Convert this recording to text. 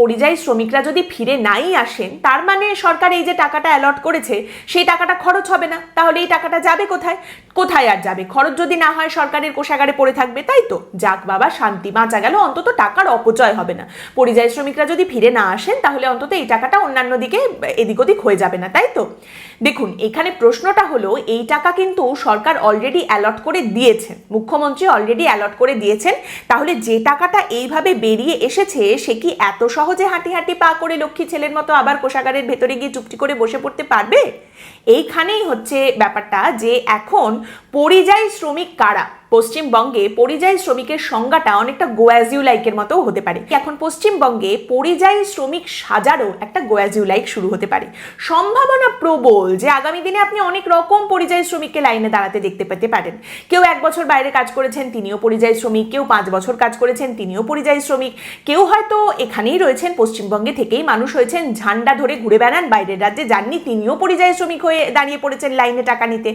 পরিযায়ী শ্রমিকরা যদি ফিরে নাই আসেন, তার মানে সরকার এই যে টাকাটা অ্যালট করেছে, সেই টাকাটা খরচ হবে না। তাহলে এই টাকাটা যাবে কোথায়? কোথায় আর যাবে? খরচ যদি না হয়, সরকারের কোষাগারে পড়ে থাকবে, তাই তো? যাক বাবা, শান্তি। বাঁচা গেল, অন্তত টাকার অপচয় হবে না। পরিযায়ী শ্রমিকরা যদি ফিরে না আসেন, তাহলে অন্তত এই টাকাটা অন্যান্য দিকে এদিক ওদিক হয়ে যাবে না, তাই তো? দেখুন, এখানে প্রশ্নটা হলো, এই টাকা কিন্তু সরকার অলরেডি অ্যালট করে দিয়েছেন। মুখ্যমন্ত্রী অলরেডি অ্যালট করে দিয়েছেন। তাহলে যে টাকাটা এইভাবে বেরিয়ে এসেছে, সে কি এত সহজে হাঁটি হাঁটি পা করে লক্ষ্মী ছেলের মতো আবার কোষাগারের ভেতরে গিয়ে চুপটি করে বসে পড়তে পারবে? এইখানেই হচ্ছে ব্যাপারটা যে এখন পরিযায়ী শ্রমিক কারা? পশ্চিমবঙ্গে পরিযায়ী শ্রমিকের সংজ্ঞাটা অনেকটা গোয়াজিউ লাইকের মতো হতে পারে। এখন পশ্চিমবঙ্গে পরিযায়ী শ্রমিক সাজারও একটা গোয়াজিউ লাইক শুরু হতে পারে। সম্ভাবনা প্রবল যে আগামী দিনে আপনি অনেক রকম পরিযায়ী শ্রমিককে লাইনে দাঁড়াতে দেখতে পেতে পারেন। কেউ এক বছর বাইরে কাজ করেছেন, তিনিও পরিযায়ী শ্রমিক। কেউ পাঁচ বছর কাজ করেছেন, তিনিও পরিযায়ী শ্রমিক। কেউ হয়তো এখানেই রয়েছেন, পশ্চিমবঙ্গে থেকেই মানুষ হয়েছেন, ঝান্ডা ধরে ঘুরে বেড়ান, বাইরের রাজ্যে যাননি, তিনিও পরিযায়ী শ্রমিক হয়ে দাঁড়িয়ে পড়েছেন লাইনে টাকা নিতে।